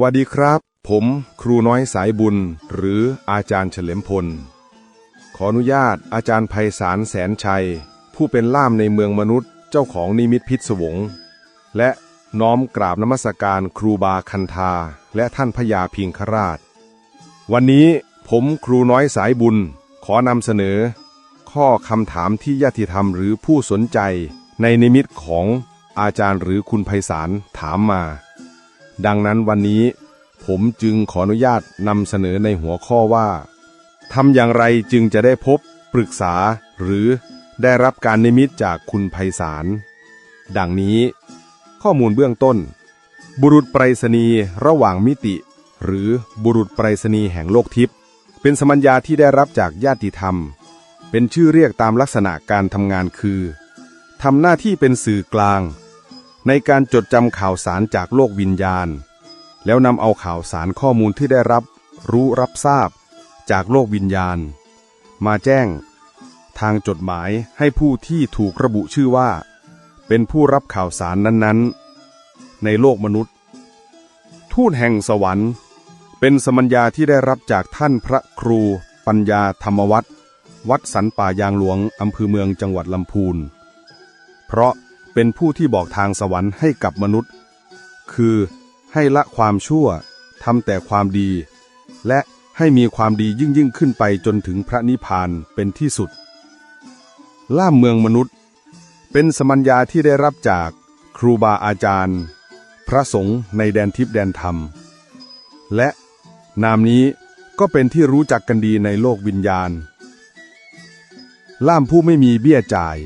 วัสดีครับ ผมครูน้อยสายบุญ หรืออาจารย์เฉลิมพล ขออนุญาตอาจารย์ไพศาลแสนชัย ผู้เป็นล่ามในเมืองมนุษย์เจ้าของนิมิตพิศวง และน้อมกราบนมัสการครูบาคันธา และท่านพญาพิงคราช วันนี้ผมครูน้อยสายบุญ ขอนำเสนอ ข้อคำถามที่ญาติธรรมหรือผู้สนใจในนิมิตของอาจารย์หรือคุณไพศาลถามมา ดังนั้นวันนี้ผมจึงขออนุญาตนำเสนอในหัวข้อว่าทำอย่างไรจึงจะได้พบปรึกษาหรือได้รับการนิมิตจากคุณไพศาล ดังนี้ ข้อมูลเบื้องต้น บุรุษไปรษณีย์ระหว่างมิติ หรือบุรุษไปรษณีย์แห่งโลกทิพย์เป็นสมัญญาที่ได้รับจากญาติธรรม เป็นชื่อเรียกตามลักษณะการทำงานคือทำหน้าที่เป็นสื่อกลาง ในการจดจำข่าวสารจากโลกวิญญาณ แล้วนำเอาข่าวสารข้อมูลที่ได้รับรู้รับทราบจากโลกวิญญาณ มาแจ้ง ทางจดหมายให้ผู้ที่ถูกระบุชื่อว่า เป็นผู้รับข่าวสารนั้นๆ ในโลกมนุษย์ ทูตแห่งสวรรค์ เป็นสมัญญาที่ได้รับจากท่านพระครู ปัญญาธรรมวัฒน์วัดสันป่ายางหลวงอำเภอเมืองจังหวัดลำพูน เพราะ เป็นผู้ที่บอกทางสวรรค์ให้กับมนุษย์ คือให้ละความชั่วทำแต่ความดี และให้มีความดียิ่งยิ่งขึ้นไปจนถึงพระนิพพานเป็นที่สุด ล่ามเมืองมนุษย์ เป็นสมัญญาที่ได้รับจากครูบาอาจารย์ พระสงฆ์ในแดนทิพย์แดนธรรม และนามนี้ก็เป็นที่รู้จักกันดีในโลกวิญญาณ ล่ามผู้ไม่มีเบี้ยจ่าย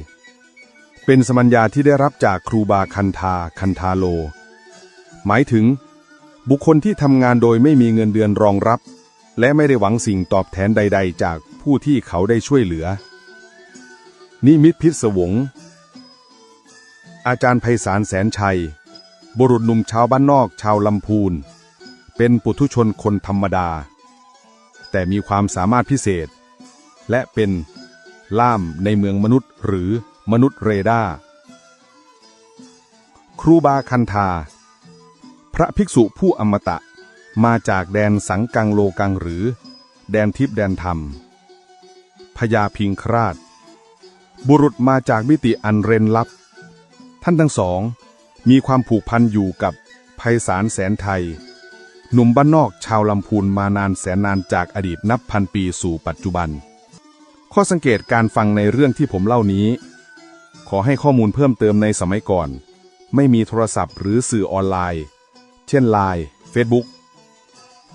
เป็นสมัญญาที่ได้รับจากครูบาคันธาคันธาโล หมายถึง บุคคลที่ทำงานโดยไม่มีเงินเดือนรองรับ และไม่ได้หวังสิ่งตอบแทนใด ๆ จากผู้ที่เขาได้ช่วยเหลือ นิมิตพิศวง อาจารย์ไพศาลแสนชัย บุรุษหนุ่มชาวบ้านนอกชาวลำพูน เป็นปุถุชนคนธรรมดา แต่มีความสามารถพิเศษ และเป็นล่ามในเมืองมนุษย์หรือ มนุษย์เรดาร์ครูบาคันธา พระภิกษุผู้อมตะ มาจากแดนสังกังโลกังหรือ แดนทิพย์แดนธรรมพญาพิงคราช บุรุษมาจากมิติอันเร้นลับ ท่านทั้งสอง มีความผูกพันอยู่กับไพศาลแสนไทย หนุ่มบ้านนอกชาวลำพูนมานานแสนนานจากอดีตนับพันปีสู่ปัจจุบัน ข้อสังเกตการฟังในเรื่องที่ผมเล่านี้ ขอให้ข้อมูลเพิ่มเติมในสมัยก่อน ไม่มีโทรศัพท์หรือสื่อออนไลน์ เช่นไลน์เฟซบุ๊ก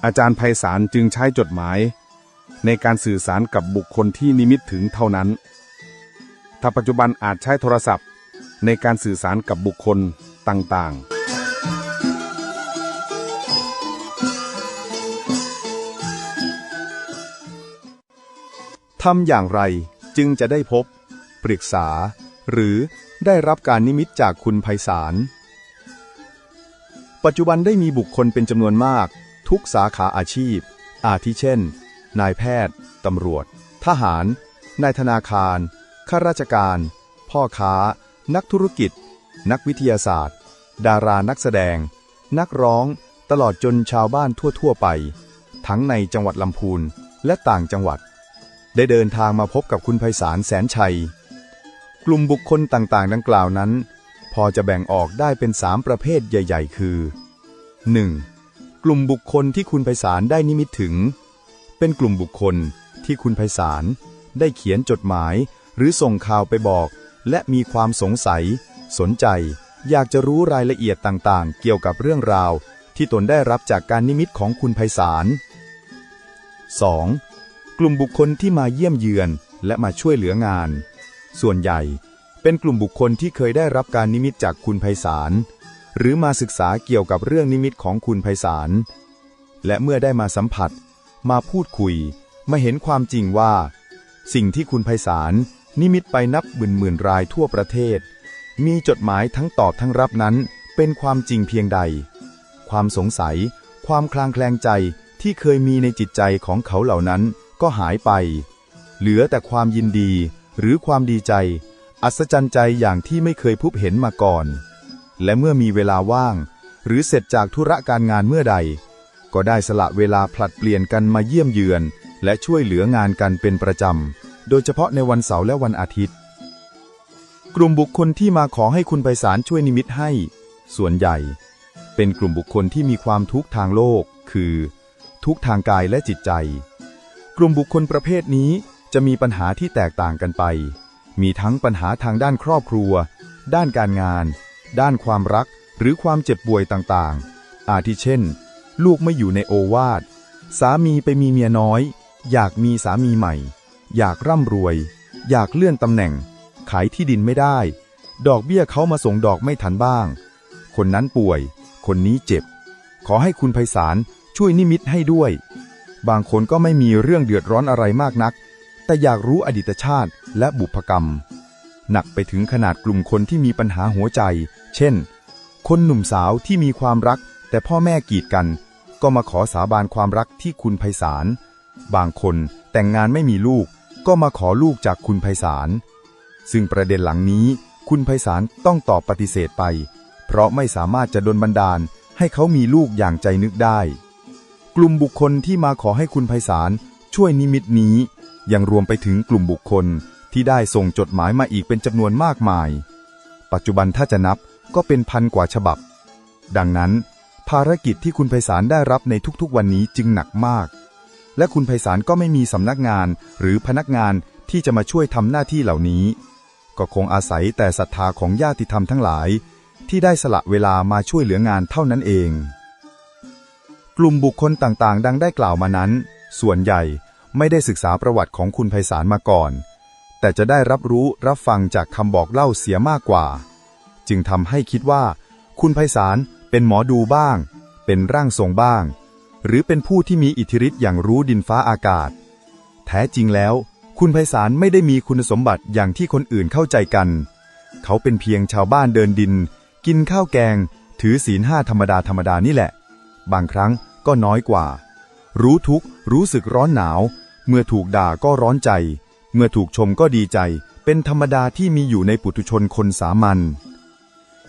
อาจารย์ไพศาลจึงใช้จดหมาย ในการสื่อสารกับบุคคลที่นิมิตถึงเท่านั้น ถ้าปัจจุบันอาจใช้โทรศัพท์ ในการสื่อสารกับบุคคลต่างๆทำอย่างไรจึงจะได้พบ ปรึกษา หรือได้รับการนิมิตจากคุณไพศาล ปัจจุบันได้มีบุคคลเป็นจำนวนมาก ทุกสาขาอาชีพ อาทิเช่น นายแพทย์ ตำรวจ ทหาร นายธนาคาร ข้าราชการ พ่อค้า นักธุรกิจ นักวิทยาศาสตร์ ดารานักแสดง นักร้อง ตลอดจนชาวบ้านทั่ว ๆ ไป ทั้งในจังหวัดลำพูนและต่างจังหวัด ได้เดินทางมาพบกับคุณไพศาลแสนชัย กลุ่มบุคคลต่างๆ ดังกล่าวนั้น พอจะแบ่งออกได้เป็นสามประเภทใหญ่ ๆ คือ 1. กลุ่มบุคคลที่คุณไพศาลได้นิมิตถึง เป็นกลุ่มบุคคลที่คุณไพศาลได้เขียนจดหมาย หรือส่งข่าวไปบอก และมีความสงสัย สนใจ อยากจะรู้รายละเอียดต่างๆ เกี่ยวกับเรื่องราว ที่ตนได้รับจากการนิมิตของคุณไพศาล 2. กลุ่มบุคคลที่มาเยี่ยมเยือนและมาช่วยเหลืองาน ส่วนใหญ่ เป็นกลุ่มบุคคลที่เคยได้รับการนิมิตจากคุณไพศาล หรือมาศึกษาเกี่ยวกับเรื่องนิมิตของคุณไพศาล และเมื่อได้มาสัมผัส มาพูดคุย มาเห็นความจริงว่า สิ่งที่คุณไพศาลนิมิตไปนับหมื่นหมื่นรายทั่วประเทศ มีจดหมายทั้งตอบทั้งรับนั้น เป็นความจริงเพียงใด ความสงสัย ความคลางแคลงใจที่เคยมีในจิตใจของเขาเหล่านั้นก็หายไป เหลือแต่ความยินดี หรือความดีใจ อัศจรรย์ใจอย่างที่ไม่เคยพบเห็นมาก่อน และเมื่อมีเวลาว่าง หรือเสร็จจากธุระการงานเมื่อใด ก็ได้สละเวลาผลัดเปลี่ยนกันมาเยี่ยมเยือน และช่วยเหลืองานกันเป็นประจำ โดยเฉพาะในวันเสาร์และวันอาทิตย์ กลุ่มบุคคลที่มาขอให้คุณไพศาลช่วยนิมิตให้ ส่วนใหญ่ เป็นกลุ่มบุคคลที่มีความทุกข์ทางโลก คือ ทุกข์ทางกายและจิตใจ กลุ่มบุคคลประเภทนี้ จะมีปัญหาที่แตกต่างกันไป มีทั้งปัญหาทางด้านครอบครัว ด้านการงาน ด้านความรัก หรือความเจ็บป่วยต่างๆ อาทิเช่น ลูกไม่อยู่ในโอวาท สามีไปมีเมียน้อย อยากมีสามีใหม่ อยากร่ำรวย อยากเลื่อนตำแหน่ง ขายที่ดินไม่ได้ ดอกเบี้ยเขามาส่งดอกไม่ทันบ้าง คนนั้นป่วย คนนี้เจ็บ ขอให้คุณไพศาลช่วยนิมิตให้ด้วย บางคนก็ไม่มีเรื่องเดือดร้อนอะไรมากนัก แต่อยากรู้อดีตชาติและบุพกรรม หนักไปถึงขนาดกลุ่มคนที่มีปัญหาหัวใจ เช่น คนหนุ่มสาวที่มีความรัก แต่พ่อแม่กีดกัน ก็มาขอสาบานความรักที่คุณไพศาล บางคนแต่งงานไม่มีลูก ก็มาขอลูกจากคุณไพศาล ซึ่งประเด็นหลังนี้ คุณไพศาลต้องตอบปฏิเสธไป เพราะไม่สามารถจะดลบันดาลให้เขามีลูกอย่างใจนึกได้ กลุ่มบุคคลที่มาขอให้คุณไพศาลช่วยนิมิตนี้ ยังรวมไปถึงกลุ่มบุคคลที่ได้ส่งจดหมายมาอีกเป็นจำนวนมากมาย ปัจจุบันถ้าจะนับก็เป็นพันกว่าฉบับ ดังนั้น ภารกิจที่คุณไพศาลได้รับในทุกๆวันนี้จึงหนักมาก และคุณไพศาลก็ไม่มีสำนักงานหรือพนักงานที่จะมาช่วยทำหน้าที่เหล่านี้ ก็คงอาศัยแต่ศรัทธาของญาติธรรมทั้งหลาย ที่ได้สละเวลามาช่วยเหลืองานเท่านั้นเอง กลุ่มบุคคลต่างๆ ดังได้กล่าวมานั้น ส่วนใหญ่ ไม่ได้ศึกษาประวัติของคุณไพศาลมาก่อน แต่จะได้รับรู้รับฟังจากคำบอกเล่าเสียมากกว่า จึงทำให้คิดว่า คุณไพศาลเป็นหมอดูบ้าง เป็นร่างทรงบ้าง หรือเป็นผู้ที่มีอิทธิฤทธิ์อย่างรู้ดินฟ้าอากาศ แท้จริงแล้ว คุณไพศาลไม่ได้มีคุณสมบัติอย่างที่คนอื่นเข้าใจกัน เขาเป็นเพียงชาวบ้านเดินดิน กินข้าวแกง ถือศีลห้าธรรมดาธรรมดานี่แหละ บางครั้งก็น้อยกว่า รู้ทุกข์รู้สึกร้อนหนาว เมื่อถูกด่าก็ร้อนใจ เมื่อถูกชมก็ดีใจ เป็นธรรมดาที่มีอยู่ในปุถุชนคนสามัญ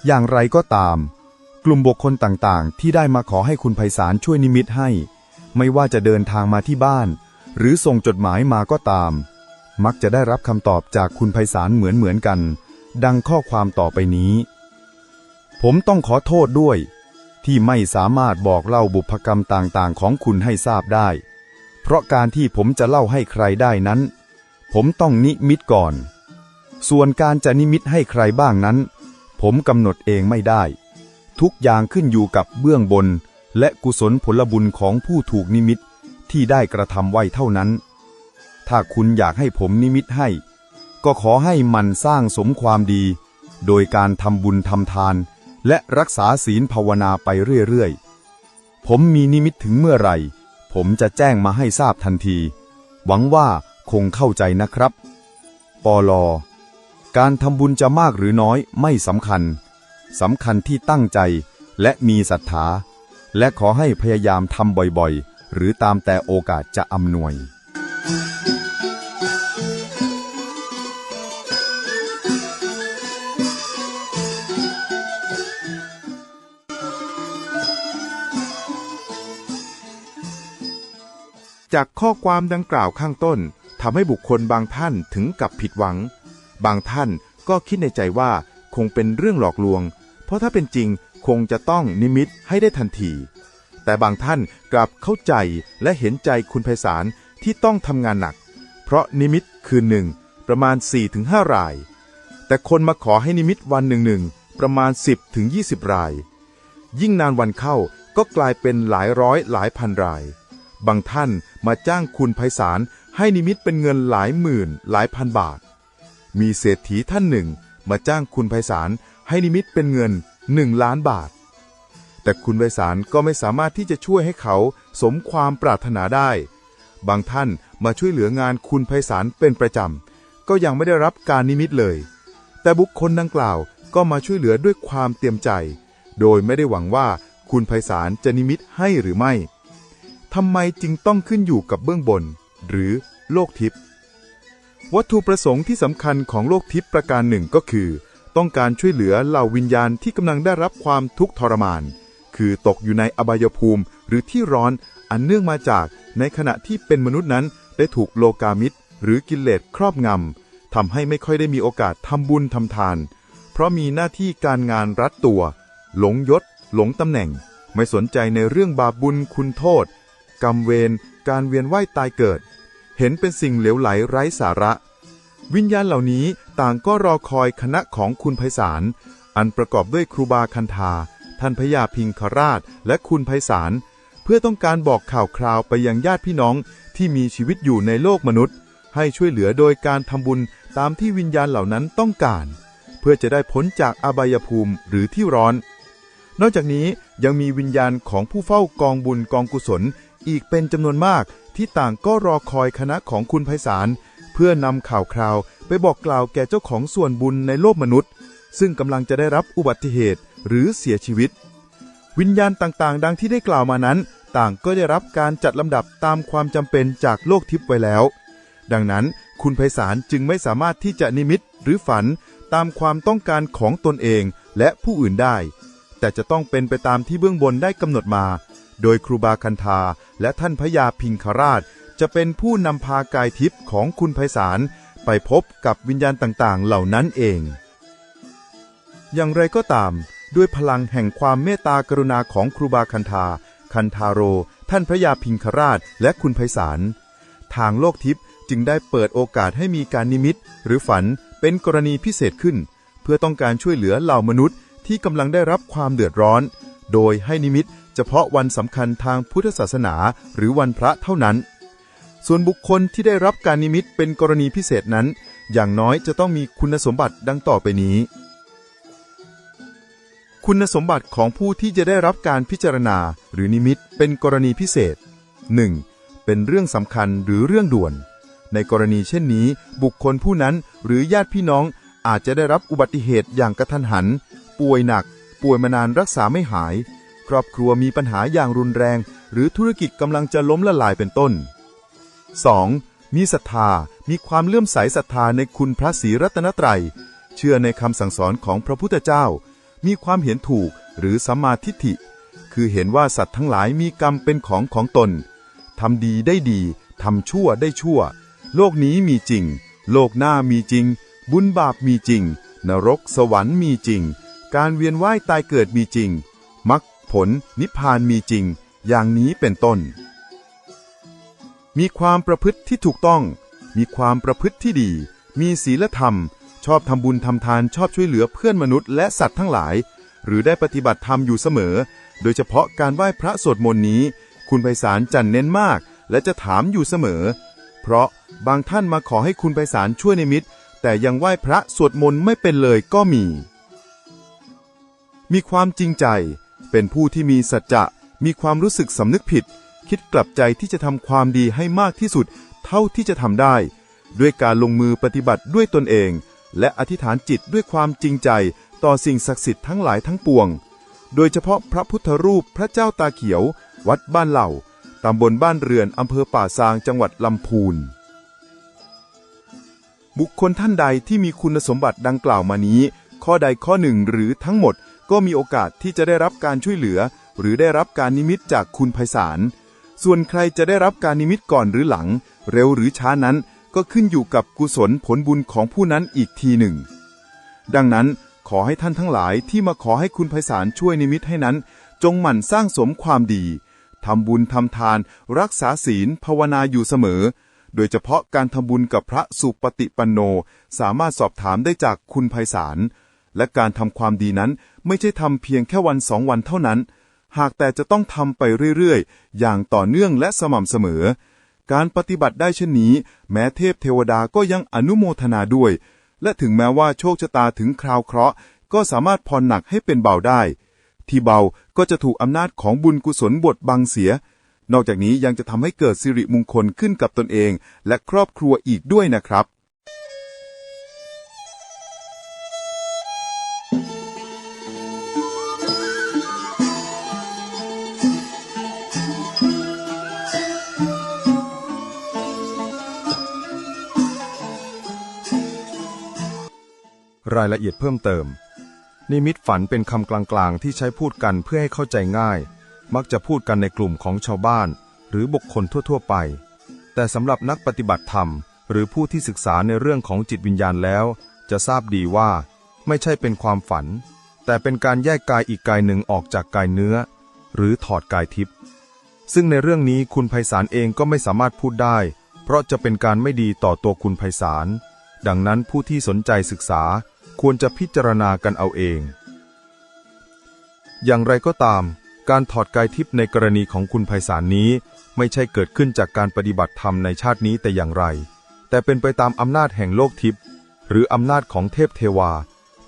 อย่างไรก็ตาม กลุ่มบุคคลต่างๆ ที่ได้มาขอให้คุณไพศาลช่วยนิมิตให้ ไม่ว่าจะเดินทางมาที่บ้าน หรือส่งจดหมายมาก็ตาม มักจะได้รับคำตอบจากคุณไพศาลเหมือนเหมือนๆกัน ดังข้อความต่อไปนี้ ผมต้องขอโทษด้วยที่ไม่สามารถบอกเล่าบุพกรรมต่างๆ ของคุณให้ทราบได้ ราะการที่ผมจะเล่าให้ใครได้นั้น ผมต้องนิมิตก่อน ส่วนการจะนิมิตให้ใครบ้างนั้น ผมกำหนดเองไม่ได้ ทุกอย่างขึ้นอยู่กับเบื้องบน และกุศลผลบุญของผู้ถูกนิมิตที่ได้กระทำไว้เท่านั้น ถ้าคุณอยากให้ผมนิมิตให้ ก็ขอให้มันสร้างสมความดี โดยการทำบุญทำทาน และรักษาศีลภาวนาไปเรื่อยๆ ผมมีนิมิตถึงเมื่อไหร่ ผมจะแจ้งมาให้ทราบทันที หวังว่าคงเข้าใจนะครับ ปลอ การทำบุญจะมากหรือน้อยไม่สำคัญ สำคัญที่ตั้งใจและมีศรัทธา และขอให้พยายามทำบ่อยๆ หรือตามแต่โอกาสจะอำนวย จากข้อความดังกล่าวข้างต้นทำให้บุคคลบางท่านถึงกับผิดหวัง บางท่านก็คิดในใจว่าคงเป็นเรื่องหลอกลวง เพราะถ้าเป็นจริงคงจะต้องนิมิตให้ได้ทันที แต่บางท่านกลับเข้าใจและเห็นใจคุณไพศาลที่ต้องทำงานหนัก เพราะนิมิตคืนหนึ่งประมาณ 4-5 ราย แต่คนมาขอให้นิมิตวันหนึ่งหนึ่งประมาณ 10-20 ราย ยิ่งนานวันเข้าก็กลายเป็นหลายร้อยหลายพันราย บางท่านมาจ้างคุณไพศาลให้นิมิตเป็นเงินหลายหมื่นหลายพันบาท มีเศรษฐีท่านหนึ่ง มาจ้างคุณไพศาลให้นิมิตเป็นเงินหนึ่งล้านบาท แต่คุณไพศาลก็ไม่สามารถที่จะช่วยให้เขาสมความปรารถนาได้ บางท่านมาช่วยเหลืองานคุณไพศาลเป็นประจำ ก็ยังไม่ได้รับการนิมิตเลย แต่บุคคลดังกล่าวก็มาช่วยเหลือด้วยความเตรียมใจ โดยไม่ได้หวังว่าคุณไพศาลจะนิมิตให้หรือไม่ ทำไมจึงต้องขึ้นอยู่กับเบื้องบน หรือโลกทิพย์วัตถุประสงค์ที่สำคัญของโลกทิพย์ประการหนึ่งก็คือ ต้องการช่วยเหลือเหล่าวิญญาณที่กำลังได้รับความทุกข์ทรมาน คือตกอยู่ในอบายภูมิ หรือที่ร้อนอันเนื่องมาจากในขณะที่เป็นมนุษย์นั้นได้ถูกโลกามิตร หรือกิเลสครอบงำทำให้ไม่ค่อยได้มีโอกาสทำบุญทำทาน เพราะมีหน้าที่การงานรัดตัว หลงยศ หลงตำแหน่ง ไม่สนใจในเรื่องบาปบุญคุณโทษ กรรมเวรการเวียนว่ายตายเกิด เห็นเป็นสิ่งเหลวไหลไร้สาระ วิญญาณเหล่านี้ต่างก็รอคอยคณะของคุณไพศาลอันประกอบด้วยครูบาคันธาท่านพญาพิงคราชและคุณไพศาลเพื่อต้องการบอกข่าวคราวไปยังญาติพี่น้องที่มีชีวิตอยู่ในโลกมนุษย์ ให้ช่วยเหลือโดยการทำบุญตามที่วิญญาณเหล่านั้นต้องการ เพื่อจะได้พ้นจากอบายภูมิหรือที่ร้อน นอกจากนี้ยังมีวิญญาณของผู้เฝ้ากองบุญกองกุศล อีกเป็นจำนวนมากที่ต่างก็รอคอยคณะของคุณไพศาลเพื่อนำข่าวคราวไปบอกกล่าวแก่เจ้าของส่วนบุญในโลกมนุษย์ ซึ่งกำลังจะได้รับอุบัติเหตุหรือเสียชีวิต วิญญาณต่างๆ ดังที่ได้กล่าวมานั้น ต่างก็ได้รับการจัดลำดับตามความจำเป็นจากโลกทิพย์ไว้แล้ว ดังนั้นคุณไพศาลจึงไม่สามารถที่จะนิมิตหรือฝันตามความต้องการของตนเองและผู้อื่นได้ แต่จะต้องเป็นไปตามที่เบื้องบนได้กำหนดมา โดยครูบาคันธาและท่านพญาพิงคราช จะเป็นผู้นำพากายทิพย์ของคุณไพศาลไปพบกับวิญญาณต่างๆ เหล่านั้นเอง อย่างไรก็ตาม ด้วยพลังแห่งความเมตตากรุณาของครูบาคันธา คันธาโร ท่านพระยาพิงคราช และคุณไพศาล ทางโลกทิพย์จึงได้เปิดโอกาสให้มีการนิมิต หรือฝันเป็นกรณีพิเศษขึ้น เพื่อต้องการช่วยเหลือเหล่ามนุษย์ที่กำลังได้รับความเดือดร้อน โดยให้นิมิต เฉพาะวันสำคัญทางพุทธศาสนาหรือวันพระเท่านั้น ส่วนบุคคลที่ได้รับการนิมิตเป็นกรณีพิเศษนั้น อย่างน้อยจะต้องมีคุณสมบัติดังต่อไปนี้ คุณสมบัติของผู้ที่จะได้รับการพิจารณาหรือนิมิตเป็นกรณีพิเศษ 1. เป็นเรื่องสำคัญหรือเรื่องด่วน ในกรณีเช่นนี้ บุคคลผู้นั้นหรือญาติพี่น้องอาจจะได้รับอุบัติเหตุอย่างกระทันหัน ป่วยหนัก ป่วยมานานรักษาไม่หาย รอบครัวมีปัญหาอย่างรุนแรง หรือธุรกิจกำลังจะล้มละลายเป็นต้น 2. มีศรัทธา มีความเลื่อมใสศรัทธาในคุณพระศรีรัตนตรัย เชื่อในคำสั่งสอนของพระพุทธเจ้า มีความเห็นถูกหรือสัมมาทิฏฐิ คือเห็นว่าสัตว์ทั้งหลายมีกรรมเป็นของของตน ทำดีได้ดี ทำชั่วได้ชั่ว โลกนี้มีจริง โลกหน้ามีจริง บุญบาปมีจริง นรกสวรรค์มีจริง การเวียนว่ายตายเกิดมีจริงมรรค ผลนิพพานมีจริง อย่างนี้เป็นต้น มีความประพฤติที่ถูกต้อง มีความประพฤติที่ดี มีศีลธรรม ชอบทำบุญทำทานชอบช่วยเหลือเพื่อนมนุษย์และสัตว์ทั้งหลาย หรือได้ปฏิบัติธรรมอยู่เสมอ โดยเฉพาะการไหว้พระสวดมนต์นี้ คุณไพศาลจันเน้นมาก และจะถามอยู่เสมอ เพราะบางท่านมาขอให้คุณไพศาลช่วยในมิตร แต่ยังไหว้พระสวดมนต์ไม่เป็นเลยก็มี มีความจริงใจ เป็นผู้ที่มีสัจจะมีความรู้สึกสำนึกผิด คิดกลับใจที่จะทำความดีให้มากที่สุด เท่าที่จะทำได้ ด้วยการลงมือปฏิบัติด้วยตนเอง และอธิษฐานจิตด้วยความจริงใจ ต่อสิ่งศักดิ์สิทธิ์ทั้งหลายทั้งปวง โดยเฉพาะพระพุทธรูปพระเจ้าตาเขียว วัดบ้านเหล่าตำบลบ้านเรือนอำเภอป่าซางจังหวัดลำพูนบุคคลท่านใดที่มีคุณสมบัติดังกล่าวมานี้ ข้อใดข้อหนึ่งหรือทั้งหมด ก็มีโอกาสที่จะได้รับการช่วยเหลือ หรือได้รับการนิมิตจากคุณไพศาล ส่วนใครจะได้รับการนิมิตก่อนหรือหลัง เร็วหรือช้านั้นก็ขึ้นอยู่กับกุศลผลบุญของผู้นั้นอีกทีหนึ่ง ดังนั้นขอให้ท่านทั้งหลายที่มาขอให้คุณไพศาลช่วยนิมิตให้นั้น จงหมั่นสร้างสมความดีทำบุญทำทาน รักษาศีลภาวนาอยู่เสมอ โดยเฉพาะการทำบุญกับพระสุปฏิปันโน สามารถสอบถามได้จากคุณไพศาล และการทำความดีนั้นไม่ใช่ทำเพียงแค่วันสองวันเท่านั้น หากแต่จะต้องทำไปเรื่อยๆ อย่างต่อเนื่องและสม่ำเสมอ การปฏิบัติได้เช่นนี้ แม้เทพเทวดาก็ยังอนุโมทนาด้วย และถึงแม้ว่าโชคชะตาถึงคราวเคราะห์ก็สามารถผ่อนหนักให้เป็นเบาได้ ที่เบาก็จะถูกอำนาจของบุญกุศลบดบังเสีย นอกจากนี้ยังจะทำให้เกิดสิริมงคลขึ้นกับตนเอง และครอบครัวอีกด้วยนะครับ รายละเอียดเพิ่มเติม นิมิตฝันเป็นคำกลางๆ ที่ใช้พูดกันเพื่อให้เข้าใจง่าย มักจะพูดกันในกลุ่มของชาวบ้าน หรือบุคคลทั่ว ๆ ไป แต่สำหรับนักปฏิบัติธรรม หรือผู้ที่ศึกษาในเรื่องของจิตวิญญาณแล้ว จะทราบดีว่า ไม่ใช่เป็นความฝัน แต่เป็นการแยกกายอีกกายหนึ่งออกจากกายเนื้อ หรือถอดกายทิพย์ซึ่งในเรื่องนี้คุณไพศาลเองก็ไม่สามารถพูดได้ เพราะจะเป็นการไม่ดีต่อตัวคุณไพศาลดังนั้นผู้ที่สนใจศึกษา ควรจะพิจารณากันเอาเอง อย่างไรก็ตาม การถอดกายทิพย์ในกรณีของคุณไพศาลนี้ ไม่ใช่เกิดขึ้นจากการปฏิบัติธรรมในชาตินี้แต่อย่างไร แต่เป็นไปตามอำนาจแห่งโลกทิพย์หรืออำนาจของเทพเทวา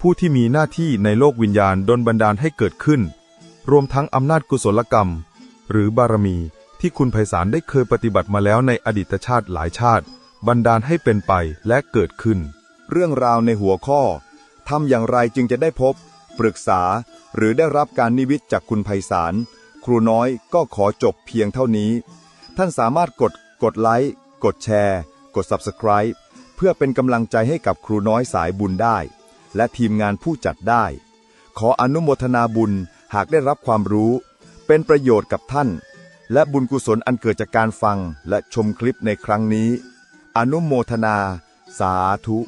ผู้ที่มีหน้าที่ในโลกวิญญาณดลบันดาลให้เกิดขึ้น รวมทั้งอำนาจกุศลกรรม หรือบารมีที่คุณไพศาลได้เคยปฏิบัติมาแล้วในอดีตชาติหลายชาติ บันดาลให้เป็นไปและเกิดขึ้น เรื่องราวในหัวข้อ ทำอย่างไรจึงจะได้พบ ปรึกษา หรือได้รับการนิวิตจากคุณไพศาล ครูน้อยก็ขอจบเพียงเท่านี้ ท่านสามารถกด กดไลค์ กดแชร์ กด Subscribe เพื่อเป็นกำลังใจให้กับครูน้อยสายบุญได้ และทีมงานผู้จัดได้ ขออนุโมทนาบุญหากได้รับความรู้ เป็นประโยชน์กับท่าน และบุญกุศลอันเกิดจากการฟังและชมคลิปในครั้งนี้ อนุโมทนา สาธุ